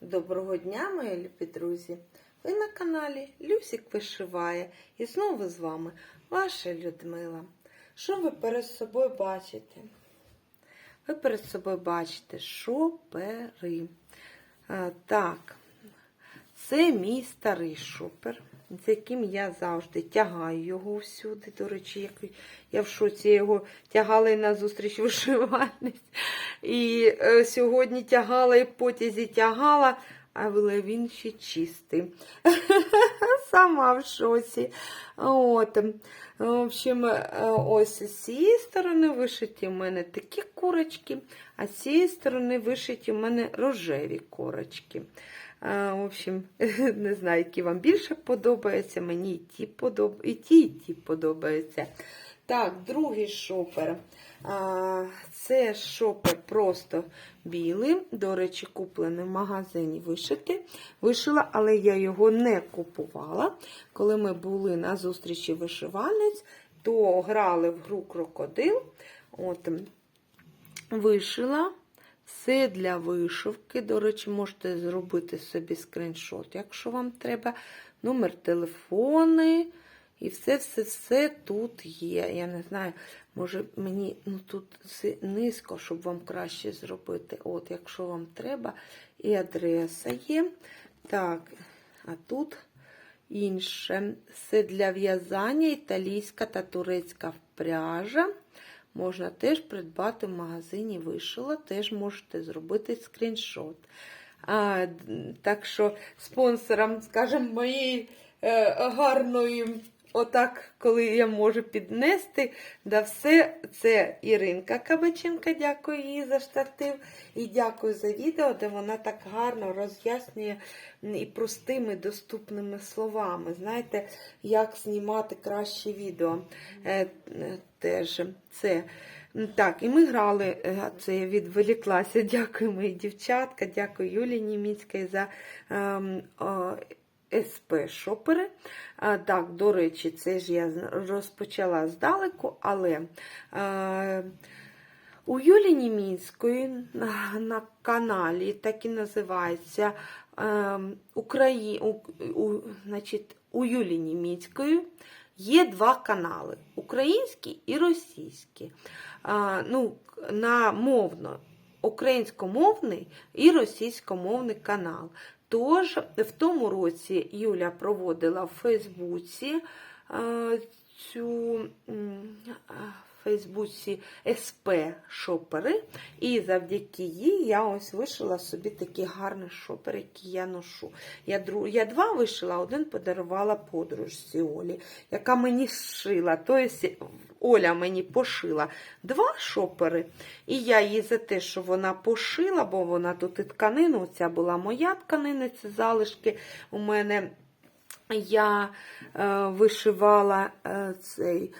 Доброго дня, мої любі друзі! Ви на каналі Люсік вишиває і знову з вами ваша Людмила. Що ви перед собою бачите? Ви перед собою бачите шопери. Так, це мій старий шопер, з яким я завжди тягаю його всюди. До речі, я в шоці його тягала і на зустріч вишивальниць. І е, сьогодні тягала і потязі тягала, але він ще чистий. Сама в шоці. От. В общем, е, ось з цієї сторони вишиті в мене такі курочки, а з цієї сторони вишиті в мене рожеві корочки. В общем, не знаю, які вам більше подобаються. Мені і ті, подоб... і ті, і ті подобаються. Так, другий шопер. Це шопер просто білий. До речі, куплений в магазині вишити. Вишила, але я його не купувала. Коли ми були на зустрічі вишивальниць, то грали в гру крокодил. От, Вишила. Все для вишивки. До речі, можете зробити собі скріншот, якщо вам треба. Номер телефони. І все-все-все тут є. Я не знаю, може мені ну, тут низько, щоб вам краще зробити. От, якщо вам треба, і адреса є. Так, а тут інше. Все для в'язання, італійська та турецька пряжа. Можна теж придбати в магазині вишила, теж можете зробити скріншот. А, Так що спонсором, скажімо, моєї е, гарної, отак, коли я можу піднести, да все це Іринка Кабаченка, дякую їй за штатив. І дякую за відео, де вона так гарно роз'яснює і простими доступними словами. Знаєте, як знімати краще відео. Е, теж це. Так, і ми грали, е, це я відволіклася. Дякую, мої дівчатка, дякую Юлії Німіцькій за ем, о, СП шопери. Так, до речі, це ж я розпочала здалеку, але е, у Юлії Німіцької на, на каналі так і називається е, Украї... у, у, значить, у Юлії Німіцької є два канали український і російський. А, ну, на мовно українськомовний і російськомовний канал. Тож, в тому році Юля проводила в Фейсбуці цю в Фейсбуці СП шопери, і завдяки їй я ось вишила собі такі гарні шопери, які я ношу. Я я два вишила, один подарувала подружці Олі, яка мені шила. Тобто Оля мені пошила два шопери, і я їй за те, що вона пошила, бо вона тут і тканину, ця була моя тканина, це залишки у мене. Я е, вишивала е, цей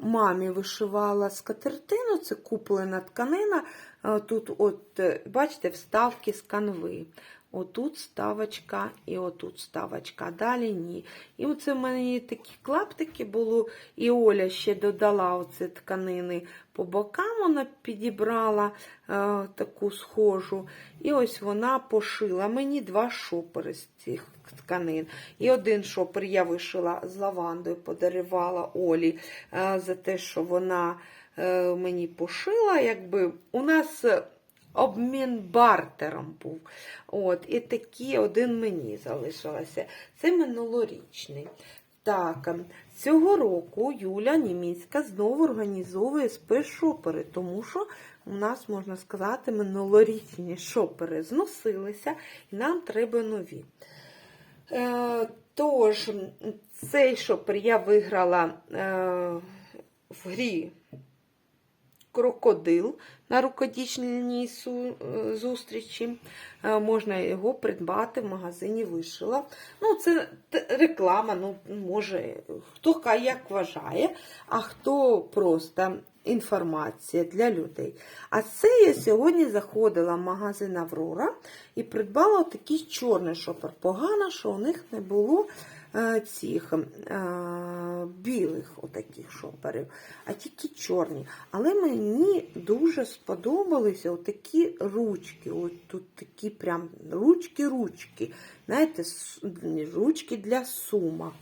мамі вишивала скатертину, це куплена тканина. Е, тут, от, е, бачите, вставки з канви. Отут ставочка і отут ставочка, далі ні. І оце в мене такі клаптики було, і Оля ще додала оце тканини по бокам, вона підібрала е, таку схожу. І ось вона пошила мені два шопери з цих тканин. І один шопер я вишила з лавандою, подарувала Олі е, за те, що вона е, мені пошила. Якби У нас обмін бартером був. От, І такі один мені залишилося. Це минулорічний. Так, цього року Юля Німецька знову організовує спецшопери, тому що у нас, можна сказати, минулорічні шопери зносилися, і нам треба нові. Е, Тож, цей шопер я виграла е, в грі крокодил на рукодічній зустрічі. Е, можна його придбати в магазині вишила. Ну, Це реклама, ну, може, хто як вважає, а хто просто інформація для людей. А це я сьогодні заходила в магазин Аврора і придбала такий чорний шопер. Погано, що у них не було цих білих отаких шоперів, а тільки чорні. Але мені дуже сподобалися отакі ручки. Ось тут такі прям ручки-ручки. Знаєте, ручки для сумок.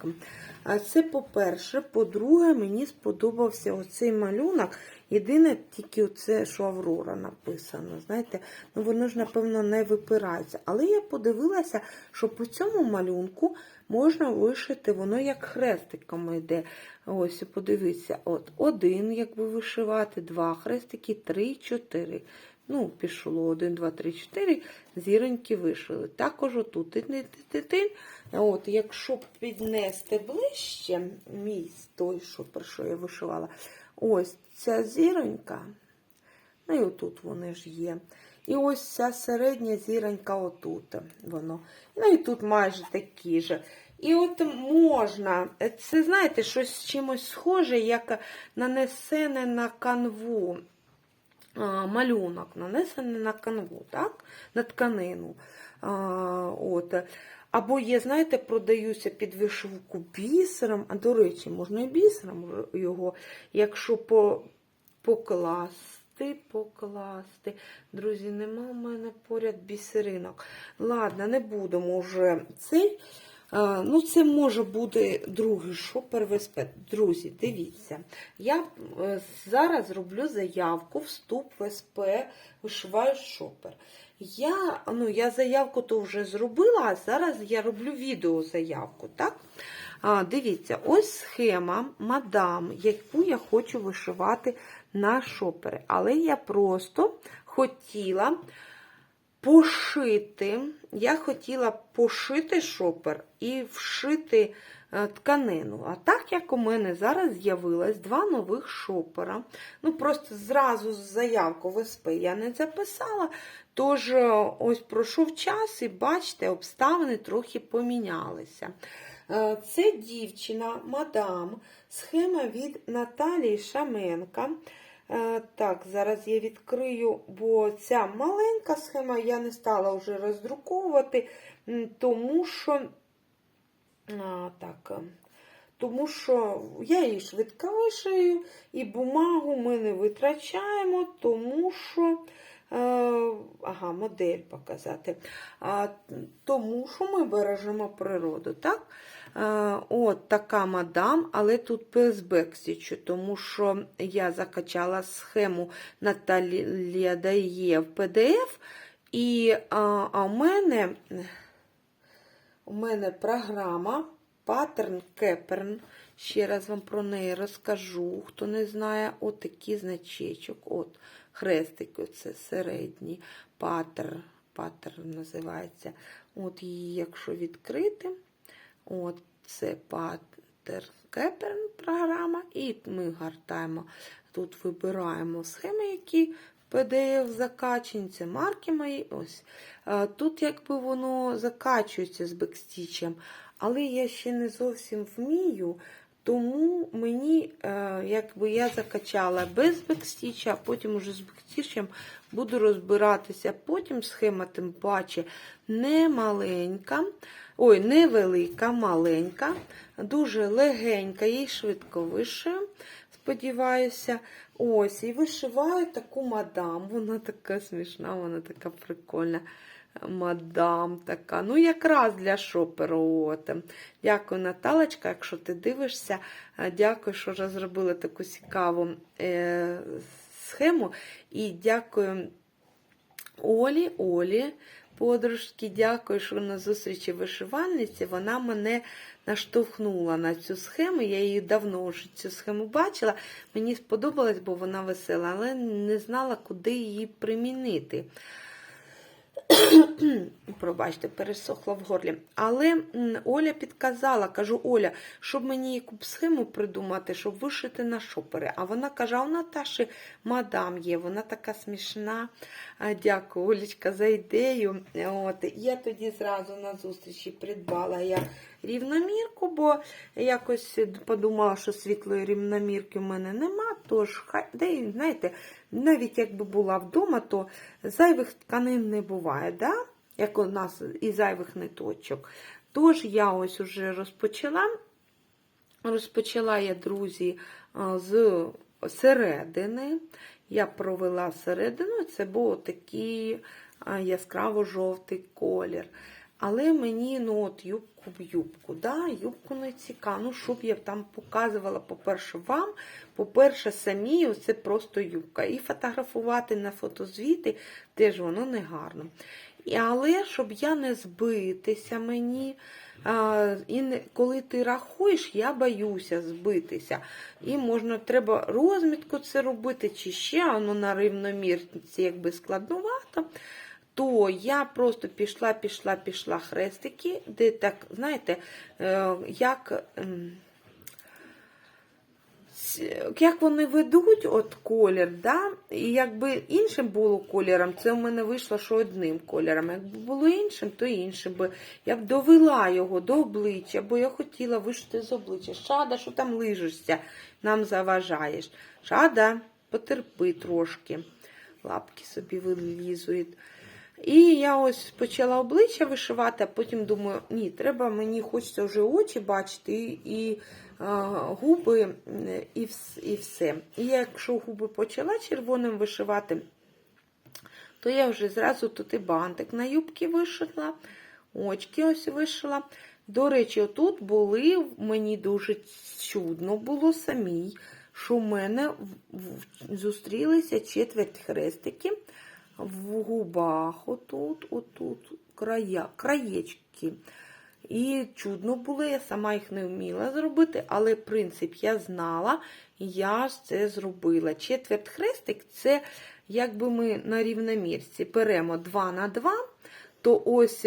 Це по-перше. По-друге, мені сподобався оцей малюнок. Єдине, тільки оце, що Аврора написано. Знаєте, ну воно ж, напевно, не випирається. Але я подивилася, що по цьому малюнку можна вишити, воно як хрестиком йде. Ось, подивіться, от один, якби вишивати, два хрестики, три, чотири. Ну, пішло один, два, три, чотири, зіроньки вишили. Також отут. тин-тин-тин-тин. От, якщо піднести ближче, мій той, що про що я вишивала, ось ця зіронька, ну і отут вони ж є. І ось ця середня зіронька отут воно. Ну і тут майже такі ж. І от можна, це знаєте, щось чимось схоже, як нанесене на канву малюнок, нанесений на канву, так? на тканину. А, от. Або є, знаєте, продаються під вишивку бісером, а до речі, можна і бісером його, якщо по, покласти, покласти. Друзі, нема в мене поряд бісеринок. Ладно, не будемо вже цей. Ну, це може бути другий шопер ВСП. Друзі, дивіться, я е, зараз роблю заявку, вступ в ВСП, вишиваю шопер. Я, ну, я заявку то вже зробила, а зараз я роблю відеозаявку. так? А, дивіться, ось схема мадам, яку я хочу вишивати на шопери. Але я просто хотіла пошити. Я хотіла пошити шопер і вшити е, тканину. А так як у мене зараз з'явилось два нових шопера, ну просто зразу заявку в СП я не записала. Тож, е, ось пройшов час, і бачите, обставини трохи помінялися. Е, Це дівчина, мадам, схема від Наталії Шаменка. Е, Так, зараз я відкрию, бо ця маленька схема я не стала вже роздруковувати, тому що, а, так, е, тому що я її швидко вишию, і бумагу ми не витрачаємо, тому що. е, Ага, модель показати. Тому що ми бережемо природу. так? Е, От така мадам, але тут без бексічу, тому що я закачала схему Наталія дає в PDF, і а, а у мене у мене програма Pattern Kepern. Ще раз вам про неї розкажу. Хто не знає, отакий значечок. От, хрестик, оце середній патер, патер називається. От її, якщо відкрити, от це патер Кеперн програма, і ми гартаємо. Тут вибираємо схеми, які PDF закачені, це марки мої. ось. Тут якби воно закачується з бекстічем, але я ще не зовсім вмію. Тому мені, е, якби я закачала без бекстіча, а потім уже з бекстічем буду розбиратися. Потім схема, тим паче, не маленька, ой, невелика, маленька, дуже легенька, їй швидко вишию, сподіваюся. Ось, і вишиваю таку мадам. Вона така смішна, вона така прикольна. Мадам така. Ну, якраз для шоперу. Дякую, Наталочка, якщо ти дивишся. Дякую, що розробили таку цікаву е, схему. І дякую Олі, Олі, подружки, дякую, що на зустрічі вишивальниці вона мене наштовхнула на цю схему. Я її давно вже цю схему бачила. Мені сподобалось, бо вона весела, але не знала, куди її примінити. Пробачте, пересохла в горлі. Але Оля підказала, кажу, Оля, щоб мені яку схему придумати, щоб вишити на шопери. А вона каже, а у Наташі мадам є, вона така смішна. Дякую, Олечка, за ідею. От, я тоді зразу на зустрічі придбала я рівномірку, бо якось подумала, що світлої рівномірки в мене нема. Тож, хай, де, знаєте, навіть якби була вдома, то зайвих тканин не буває, да? як у нас і зайвих ниточок. Тож я ось уже розпочала Розпочала я, друзі, з середини. Я провела середину, це був такий яскраво-жовтий колір. Але мені ну от юбку в юбку. Да, юбку не цікаво. Ну, щоб я там показувала, по-перше, вам, по-перше, самі, це просто юбка. І фотографувати на фотозвіти теж воно не гарно. І, але щоб я не збитися мені. А, і не, коли ти рахуєш, я боюся збитися. І можна, треба розмітку це робити, чи ще воно на рівномірці якби складновато. То я просто пішла, пішла, пішла хрестики, де так, знаєте, е, як. ем, Як вони ведуть от колір, да? і якби іншим було кольором, це в мене вийшло, що одним кольором. Якби було іншим, то іншим би. Я б довела його до обличчя, бо я хотіла вишити з обличчя. Шада, що там лижешся, нам заважаєш. Шада, потерпи трошки. Лапки собі вилізують. І я ось почала обличчя вишивати, а потім думаю, ні, треба мені хочеться вже очі бачити і, а, губи, і, і все. І я, якщо губи почала червоним вишивати, то я вже зразу тут і бантик на юбки вишила, очки ось вишила. До речі, отут були, мені дуже чудно було самій, що в мене зустрілися четверть хрестики в губах, отут, отут, края, краєчки. І чудно було, я сама їх не вміла зробити, але принцип я знала, я ж це зробила. Четверть хрестик це якби ми на рівномірці беремо 2 на 2, то ось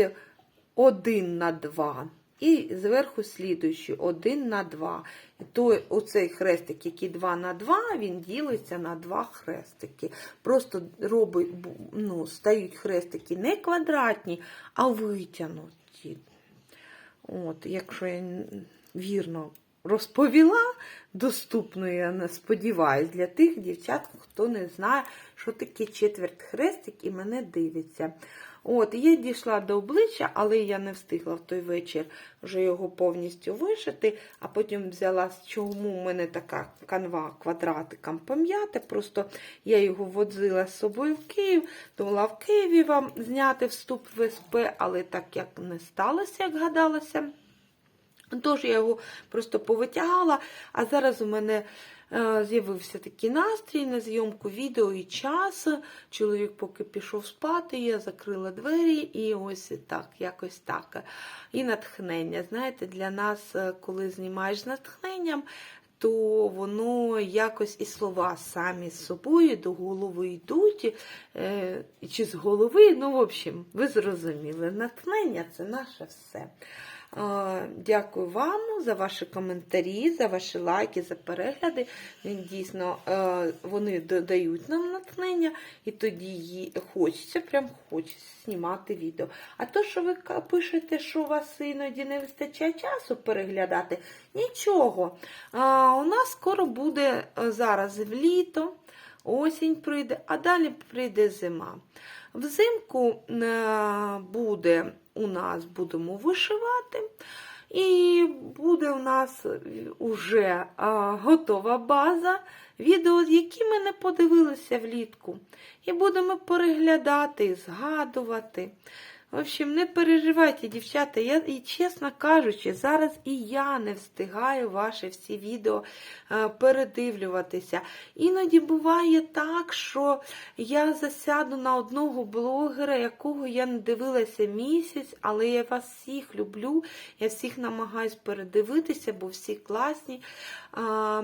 1 на 2. І зверху слідуючий 1 на 2. І то оцей хрестик, який 2 на 2, він ділиться на два хрестики. Просто робить, ну, стають хрестики не квадратні, а витягнуті. От, якщо я вірно розповіла, доступно, я не сподіваюсь, для тих дівчат, хто не знає, що таке четверть хрестик і мене дивиться. От, я дійшла до обличчя, але я не встигла в той вечір вже його повністю вишити, а потім взяла, чому в мене така канва квадратиком пом'яти. Просто я його водзила з собою в Київ, думала в Києві вам зняти вступ в СП, але так як не сталося, як гадалося. Тож я його просто повитягала, а зараз у мене з'явився такий настрій на зйомку відео і час. Чоловік поки пішов спати, я закрила двері і ось так, якось так. І натхнення. Знаєте, для нас, е, коли знімаєш натхненням, то воно якось і слова самі з собою до голови йдуть, е, чи з голови, ну, в общем, ви зрозуміли, натхнення це наше все. Е, Дякую вам за ваші коментарі, за ваші лайки, за перегляди. Дійсно е, вони додають нам натхнення, і тоді хочеться, прям хочеться знімати відео. А то, що ви пишете, що у вас іноді не вистачає часу переглядати, нічого. У нас скоро буде е, зараз в літо, осінь прийде, а далі прийде зима. Взимку е, буде у нас будемо вишивати. І буде у нас вже а, готова база відео, які ми не подивилися влітку. І будемо переглядати, згадувати. В общем, не переживайте, дівчата. Я, і чесно кажучи, зараз і я не встигаю ваші всі відео е, передивлюватися. Іноді буває так, що я засяду на одного блогера, якого я не дивилася місяць, але я вас всіх люблю. Я всіх намагаюсь передивитися, бо всі класні. А,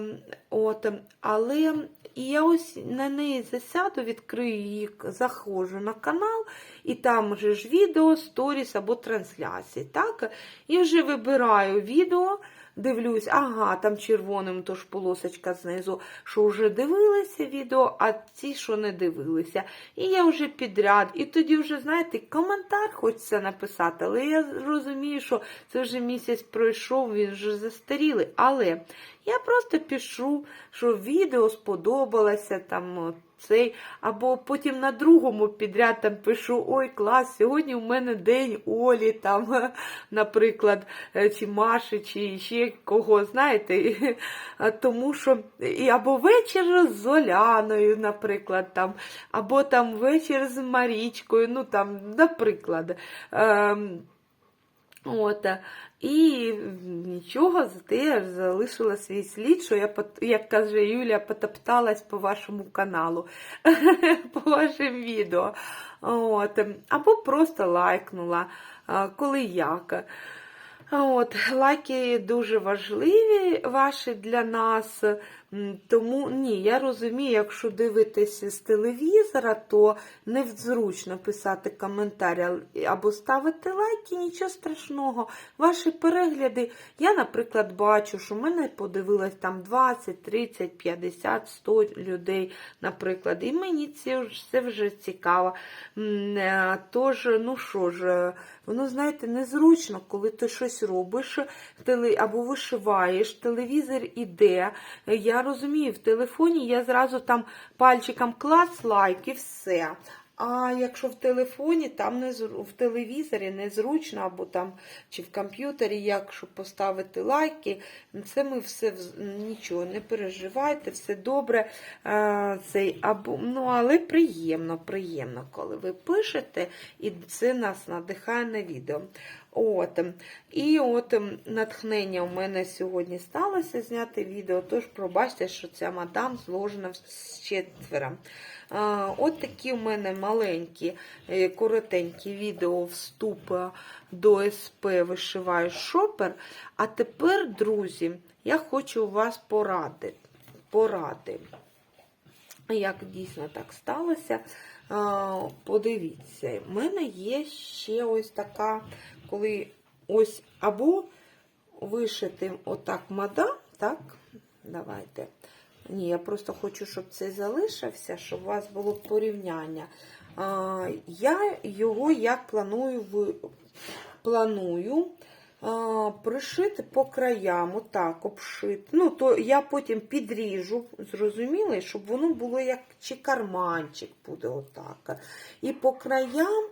от, але і я ось на неї засяду, відкрию її, заходжу на канал, і там же ж відео, сторіс або трансляції. Так? І вже вибираю відео, дивлюсь, ага, там червоним тож полосочка знизу, що вже дивилися відео, а ті, що не дивилися. І я вже підряд. І тоді вже, знаєте, коментар хочеться написати, але я розумію, що це вже місяць пройшов, він вже застарілий. Але я просто пишу, що відео сподобалося там. Цей, або потім на другому підряд там пишу: Ой, клас, сьогодні у мене день Олі, там, наприклад, е, чи Маші, чи ще будь-якого, знаєте, тому що і або вечір з Золяною, наприклад, там, або там вечір з Марічкою, ну там, наприклад. От, і нічого, зате я залишила свій слід, що я, як каже Юля, потопталась по вашому каналу, по вашим відео. От, або просто лайкнула, коли як. От, лайки дуже важливі ваші для нас. Тому ні, я розумію, якщо дивитися з телевізора, то незручно писати коментарі або ставити лайки, нічого страшного. Ваші перегляди, я, наприклад, бачу, що мене подивилось там 20, 30, 50, 100 людей, наприклад, і мені це, це вже цікаво. Е, Тож, ну що ж, е, воно, знаєте, незручно, коли ти щось робиш або вишиваєш, телевізор іде. Я розумію, в телефоні я зразу там пальчиком клац, лайк і все. А якщо в телефоні, там не в телевізорі незручно, або там чи в комп'ютері, якщо поставити лайки, це ми все нічого, не переживайте, все добре. Е, Цей, або, ну, але приємно, приємно, коли ви пишете, і це нас надихає на відео. От. І от ем, натхнення у мене сьогодні сталося зняти відео, тож пробачте, що ця мадам зложена з четверо. От такі у мене маленькі, е, коротенькі відео вступ е, до СП вишиваю шопер. А тепер, друзі, я хочу вас поради. поради. Як дійсно так сталося, подивіться, в мене є ще ось така, коли ось або вишити отак мадам, так, давайте. Ні, я просто хочу, щоб це залишився, щоб у вас було порівняння. А, я його як планую, планую а, пришити по краям, отак обшити. Ну, то я потім підріжу, зрозуміли, щоб воно було як чи карманчик буде отак. І по краям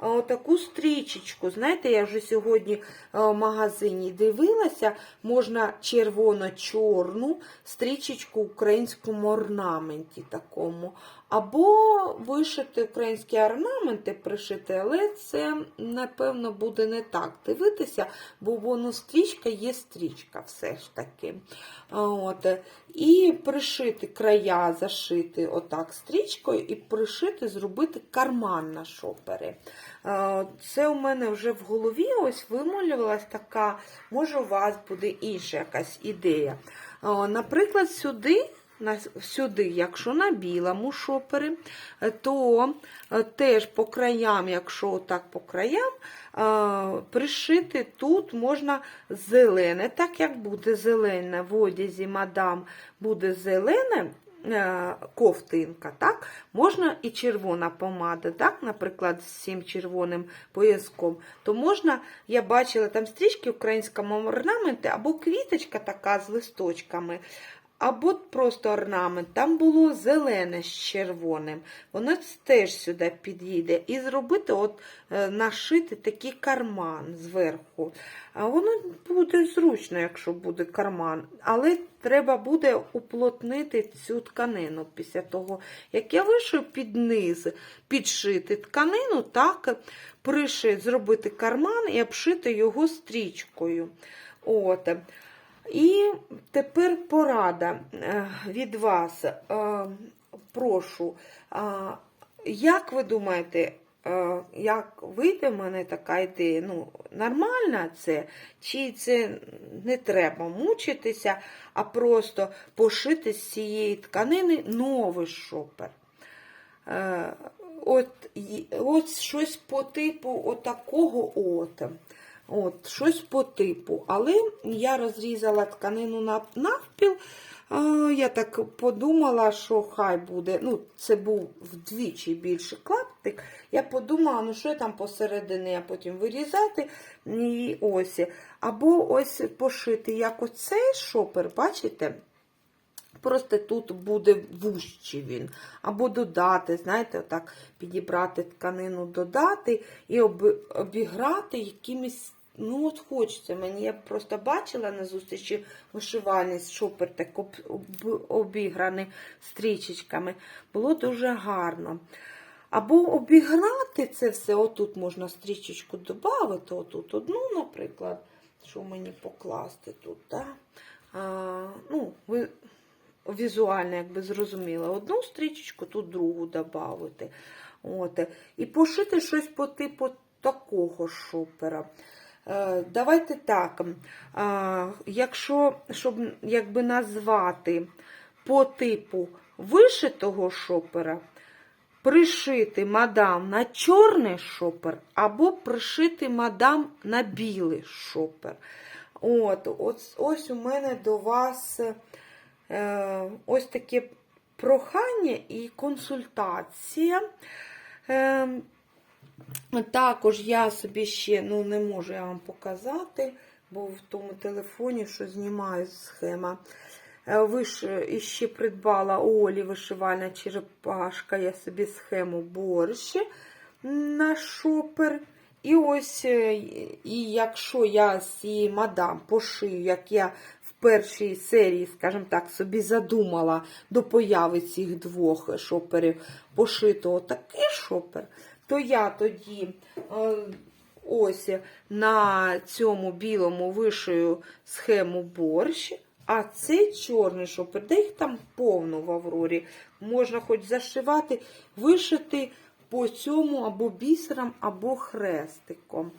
а, отаку стрічечку. Знаєте, я вже сьогодні в магазині дивилася, можна червоно-чорну стрічечку в українському орнаменті такому. Або вишити українські орнаменти, пришити, але це, напевно, буде не так дивитися, бо воно стрічка є стрічка все ж таки. От. І пришити края, зашити отак стрічкою, і пришити, зробити карман на шопери. Е, Це у мене вже в голові ось вималювалась така, може, у вас буде інша якась ідея. Е, Наприклад, сюди сюди, якщо на білому шопері, е, то е, теж по краям, якщо отак по краям, е, пришити тут можна зелене, так як буде зелене в одязі мадам буде зелене. Ковтинка, так? Можна і червона помада, так? наприклад, з цим червоним пояском, то можна, я бачила там стрічки українському орнаменті, або квіточка така з листочками, або просто орнамент. Там було зелене з червоним. Воно теж сюди підійде. І зробити, от, е, нашити такий карман зверху. А воно буде зручно, якщо буде карман. Але треба буде уплотнити цю тканину після того, як я вишив під низ, підшити тканину, так, пришити, зробити карман і обшити його стрічкою. От. І тепер порада е, від вас. Е, Прошу, як ви думаєте, е, як вийде в мене така ідея? Ну, нормальна це? Чи це не треба мучитися, а просто пошити з цієї тканини новий шопер? От, от щось по типу отакого от. От, щось по типу. Але я розрізала тканину на навпіл. Я так подумала, що хай буде. Ну, це був вдвічі більший клаптик. Я подумала, ну що я там посередині, я потім вирізати. І ось. Або ось пошити як оцей шопер, бачите? Просто тут буде вужчий він. Або додати, знаєте, отак підібрати тканину, додати і обіграти якимись Ну, от хочеться мені. Я просто бачила на зустрічі вишивальниць шопер так об, об- обіграний стрічечками. Було дуже гарно. Або обіграти це все, отут можна стрічечку додати, отут одну, наприклад, що мені покласти тут. Да? А, ну, ви візуально, якби зрозуміла, одну стрічечку, тут другу додати. І пошити щось по типу такого шопера. Е, Давайте так. е, Якщо, щоб якби назвати по типу вишитого шопера, пришити мадам на чорний шопер, або пришити мадам на білий шопер. От, ось, ось у мене до вас е, ось таке прохання і консультація. Е, також я собі ще ну, не можу я вам показати, бо в тому телефоні, що знімаю схема. Е, Виш, іще придбала у Олі вишивальна черепашка. Я собі схему борщ на шопер. І ось, е, і якщо я з цієї мадам пошию, як я в першій серії, скажімо так, собі задумала до появи цих двох шоперів пошито такий шопер, то я тоді е, ось на цьому білому вишию схему борщ. А цей чорний шопер, де їх там повно в Аврорі, можна хоч зашивати, вишити по цьому або бісером, або хрестиком.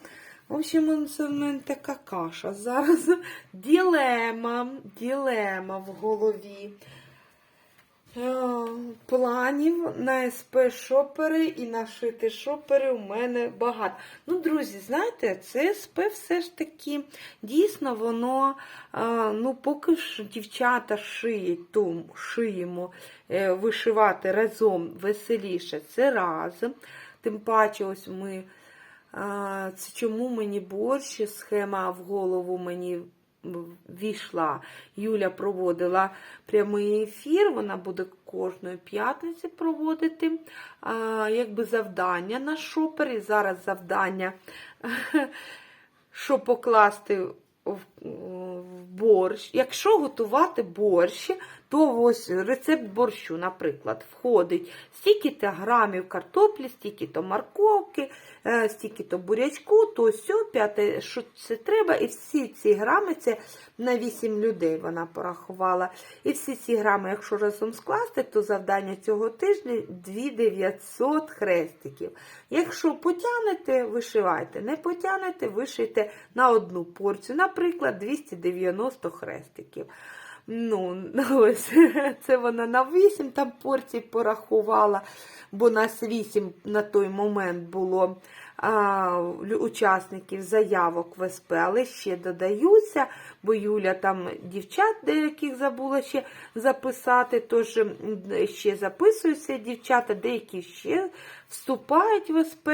В общем, це в мене така каша. Зараз ділема, ділема в голові. Е, Планів на СП шопери і на шити шопери у мене багато. Ну, друзі, знаєте, це СП все ж таки дійсно воно, е, ну, поки ж дівчата шиють, то шиємо е, вишивати разом веселіше. Це раз. Тим паче, ось ми. Це чому мені борщ, схема в голову мені війшла. Юля проводила прямий ефір, вона буде кожної п'ятниці проводити а, якби завдання на шопер. І зараз завдання, що покласти в борщ. Якщо готувати борщ, то ось рецепт борщу, наприклад, входить стільки-то грамів картоплі, стільки-то морковки, е, стільки-то бурячку, то сьо, п'яте, що це треба. І всі ці грами, це на 8 людей вона порахувала. І всі ці грами, якщо разом скласти, то завдання цього тижня 2900 хрестиків. Якщо потягнете, вишивайте. Не потягнете, вишийте на одну порцію. Наприклад, 290 хрестиків. Ну, ось, це вона на 8 там порцій порахувала, бо нас 8 на той момент було а, учасників заявок в СП, але ще додаються, бо Юля там дівчат деяких забула ще записати, тож ще записуються дівчата, деякі ще вступають в СП.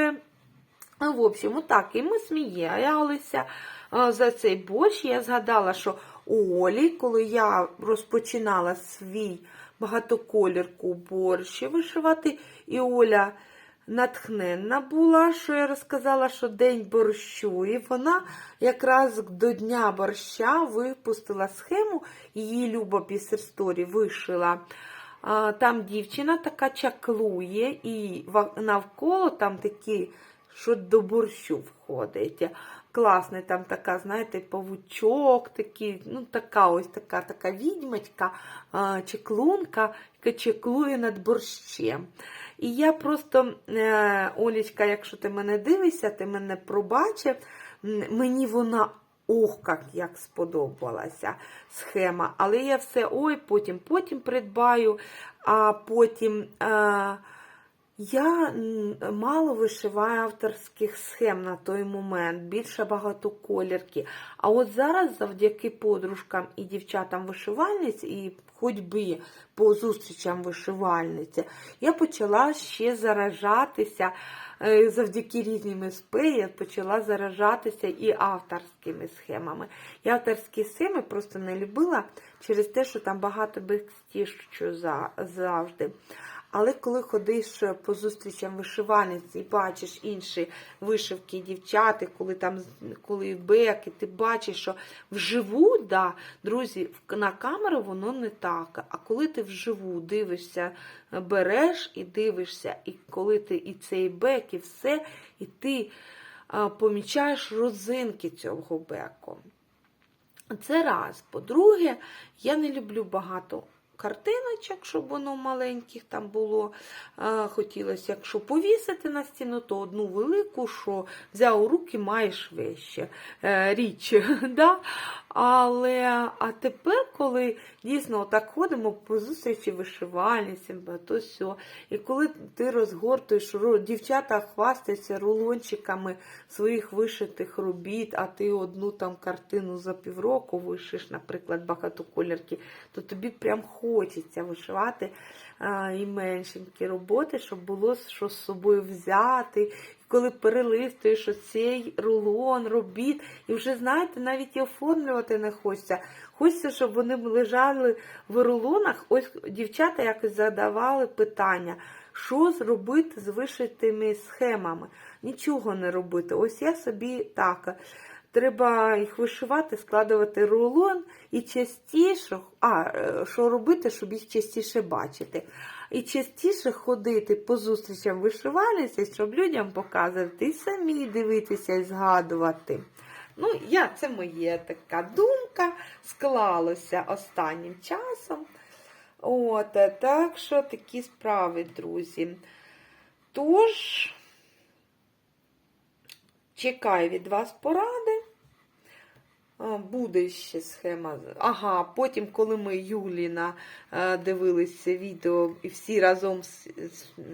В общем, отак, і ми сміялися за цей борщ. Я згадала, що Олі, коли я розпочинала свій багатоколірку борщ вишивати, і Оля натхненна була, що я розказала, що день борщу, і вона якраз до дня борща випустила схему, її Люба Бісерсторі вишила. Там дівчина така чаклує, і навколо там такі, що до борщу входить. Класний там така, знаєте, павучок такий, ну така ось така така відьмочка, а, чеклунка, яка чеклує над борщем. І я просто, е, Олічка, якщо ти мене дивишся, ти мене пробачив, мені вона ох, як, як сподобалася схема. Але я все ой, потім, потім придбаю, а потім. Е, я мало вишиваю авторських схем на той момент, більше багатоколірки. А от зараз, завдяки подружкам і дівчатам вишивальниць, і ходьби по зустрічам вишивальниці, я почала ще заражатися е, завдяки різним СП, я почала заражатися і авторськими схемами. Я авторські схеми просто не любила через те, що там багато бекстіжу за- завжди. Але коли ходиш по зустрічам вишивальниць і бачиш інші вишивки дівчат, коли там коли беки, ти бачиш, що вживу, да, друзі, на камеру воно не так. А коли ти вживу дивишся, береш і дивишся, і коли ти і цей бек, і все, і ти а, помічаєш розинки цього беку. Це раз. По-друге, я не люблю багато картиночок, щоб воно маленьких там було. Хотілося, якщо повісити на стіну, то одну велику, що взяв у руки, маєш вище е, річ. да? Але а тепер, коли дійсно так ходимо по зустрічі вишивальницям, то все. І коли ти розгортуєш, дівчата хвастаються рулончиками своїх вишитих робіт, а ти одну там картину за півроку вишиш, наприклад, багатоколірки, то тобі прям хочеться вишивати а, і меншенькі роботи, щоб було що з собою взяти. Коли перелистуєш оцей рулон, робіт, і вже, знаєте, навіть і оформлювати не хочеться. Хочеться, щоб вони лежали в рулонах. Ось дівчата якось задавали питання, що зробити з вишитими схемами. Нічого не робити. Ось я собі так. Треба їх вишивати, складувати рулон і частіше, а що робити, щоб їх частіше бачити. І частіше ходити по зустрічам вишивальниці, щоб людям показувати і самі дивитися і згадувати. Ну, я, Це моя така думка склалася останнім часом. От, Так що такі справи, друзі. Тож, чекаю від вас поради. Буде ще схема. Ага, потім, коли ми Юліна дивилися відео і всі разом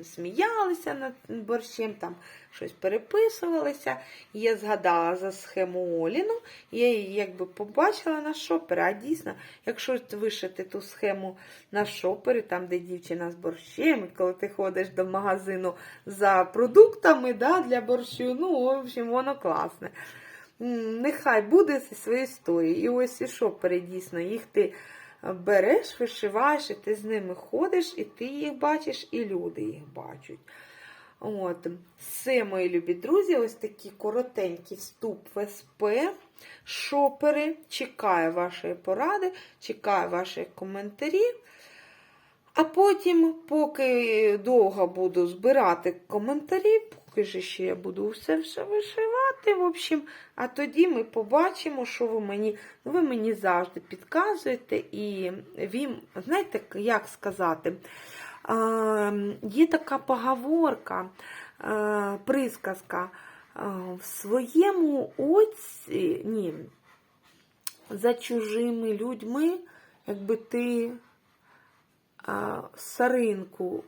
сміялися над борщем, там щось переписувалися, я згадала за схему Оліну, я її якби побачила на шопері. А дійсно, якщо вишити ту схему на шопері, там, де дівчина з борщем, і коли ти ходиш до магазину за продуктами да, для борщу, ну, в общем, воно класне нехай буде зі своєю історією. І ось і шопери, дійсно, їх ти береш, вишиваєш, і ти з ними ходиш, і ти їх бачиш, і люди їх бачать. От. Все, мої любі друзі, ось такий коротенький вступ в СП, шопери. Чекаю вашої поради, чекаю ваших коментарів. А потім, поки довго буду збирати коментарі, поки ще я буду все все вишивати. в общем, А тоді ми побачимо, що ви мені ну, ви мені завжди підказуєте. І він, знаєте, як сказати, а, є така поговорка, а, присказка. А, в своєму оці, ні, за чужими людьми, якби ти саринку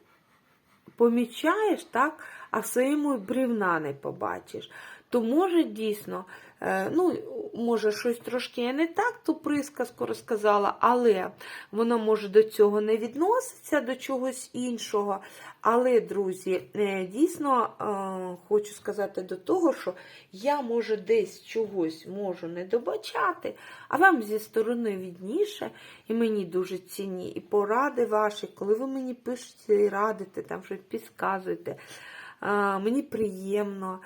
помічаєш, так, а своєму брівна не побачиш. То може дійсно, е, ну, може, щось трошки не так ту присказку розказала, але воно може до цього не відноситься, до чогось іншого. Але, друзі, е, дійсно е, хочу сказати до того, що я, може, десь чогось можу не добачати, а вам зі сторони відніше, і мені дуже цінні і поради ваші, коли ви мені пишете і радите, там щось підказуєте. Мені приємно.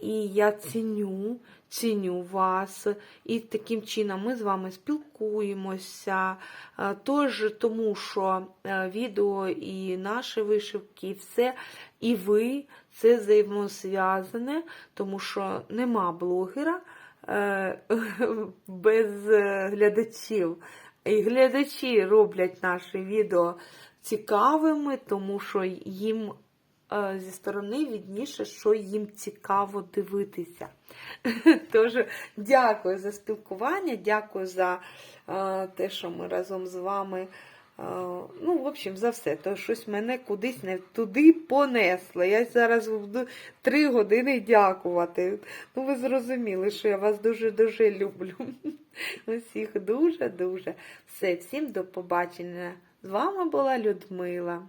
І я ціню, ціню вас. І таким чином ми з вами спілкуємося. Тож, тому що відео і наші вишивки, і все, і ви це взаємозв'язане, тому що нема блогера е, без глядачів. І глядачі роблять наші відео цікавими, тому що їм Е, зі сторони відніше, що їм цікаво дивитися. Тож, дякую за спілкування, дякую за е, те, що ми разом з вами. Е, ну, в общем, за все, то щось мене кудись не туди понесло. Я зараз буду три години дякувати. Ну, ви зрозуміли, що я вас дуже-дуже люблю. Усіх дуже-дуже. Все, всім до побачення. З вами була Людмила.